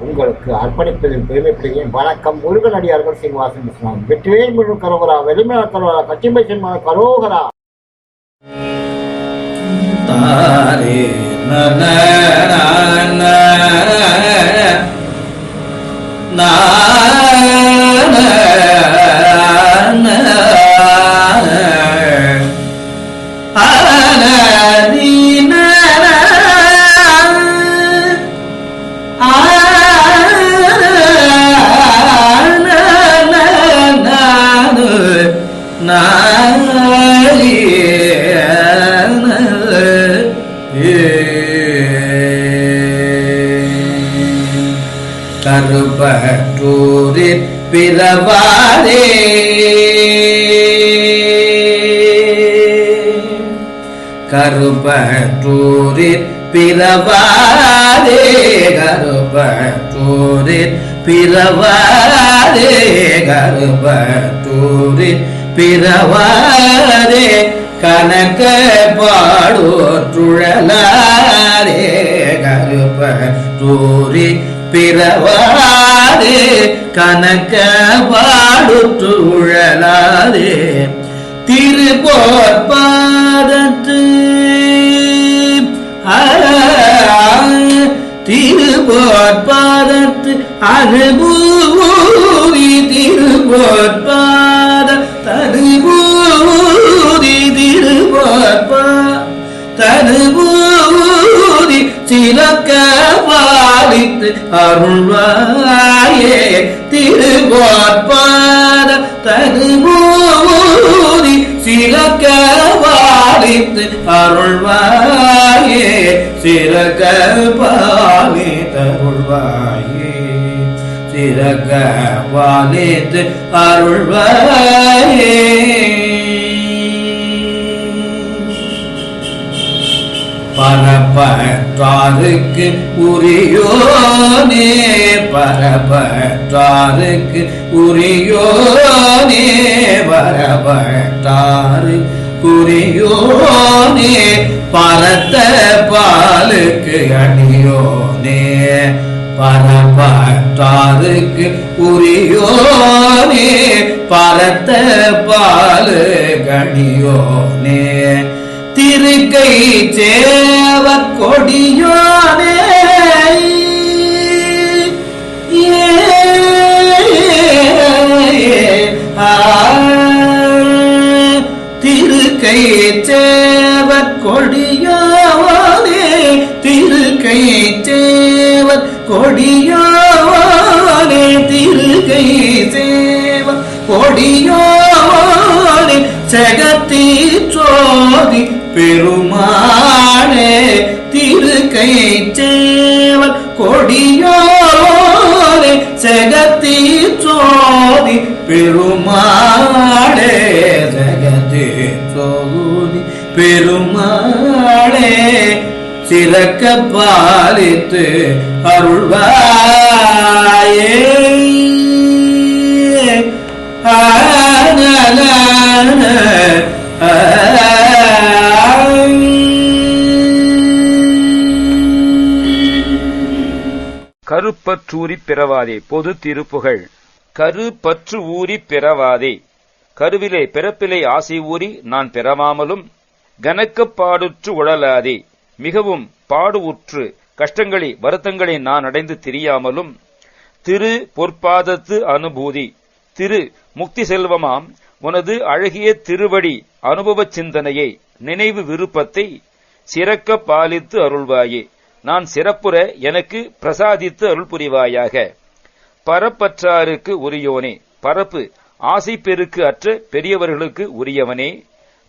உங்களுக்கு அர்ப்பணிப்பதில் பெருமைப்படுகிறேன் வணக்கம் முருகனடியார்கள் சீனிவாசன் இஸ்லாம் வெற்றிவேல் முழு கரோகரா வெளிமல கரோகரா கச்சிம்பை சின்மா கரோகரா தாரே நன கருப்பற்றூரில் பிறவாரே கருப்பற்றூரில் பிறவாரே கருப்பற்றூரில் பிறவாரே கருப்பற்றூரில் பிறவாரே கணக்க பாடோற்றுழலாரே கருப்பற்றூரில் பிறவாது கணக்க பாடுற்று உழலாரே திருப்போற்பாதத்து திருப்போற்பாதத்து அனுபூரி திருப்போற்பாத தனுபூரி திருப்போற்பா தனுபூரி சிலக்க வாழித்து அருள்வாயே. திருவாட்பாத தனுபூரி சிலக்க வாழித்து அருள்வாயே. சிறக பாலி தருள்வாயே சிறக பாலித்து அருள்வாயே. பரப்பற்றாருக்கு உரியோனே பரப்பற்றாருக்கு உரியோனே பரப்பற்றாரு குறியோனே பரத்த பாலுக்கு அணியோனே பரப்பற்றாருக்கு உரியோனே பரத்த பாலு கணியோனே திருக்கை சேவ கொடியோனே ஏ, ஆ, திருக்கை சேவ கொடியோனே திருக்கை சேவ கொடியோனே திருக்கை சேவ கொடியோ சோதி பெருமானே திருக்கை சேவல் கொடியோரே செகத்தி சோதி பெருமாளே ஜெகத்தி சோதி பெருமாளே சிறக்க பாலித்து அருள்வாயே. கருப்பற்றூரி பிறவாதே. பொது திருப்புகழ். கருப்பற்று ஊறிப் பிறவாதே. கருவிலே பிறப்பிலே ஆசை ஊறி நான் பிறவாமலும் கனக்கப் பாடுற்று உழலாதே. மிகவும் பாடு உற்று கஷ்டங்களை வருத்தங்களை நான் அடைந்து திரியாமலும் திரு பொற்பாதத்து அனுபூதி. திரு முக்தி செல்வமாம். உனது அழகிய திருவடி அனுபவ சிந்தனையை நினைவு விருப்பத்தை சிறக்க பாலித்து அருள்வாயே. நான் சிறப்புற எனக்கு பிரசாதித்து அருள் புரிவாயாக பரப்பற்றாருக்கு உரியோனே பரப்பு ஆசை பெருக்கு அற்ற பெரியவர்களுக்கு உரியவனே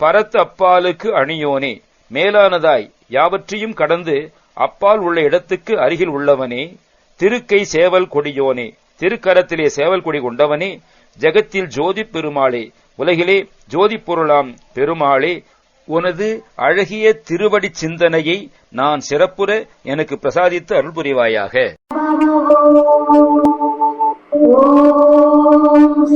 பரத்து அப்பாலுக்கு அணியோனே மேலானதாய் யாவற்றையும் கடந்து அப்பால் உள்ள இடத்துக்கு அருகில் உள்ளவனே திருக்கை சேவல் கொடியோனே திருக்கரத்திலே சேவல் கொடி கொண்டவனே ஜெகத்தில் ஜோதி பெருமாளே உலகிலே ஜோதி பொருளாம் பெருமாளே உனது அழகிய திருவடி சிந்தனையை நான் சிறப்புற எனக்கு பிரசாதித்து அருள் புரிவாயாக. ஓம்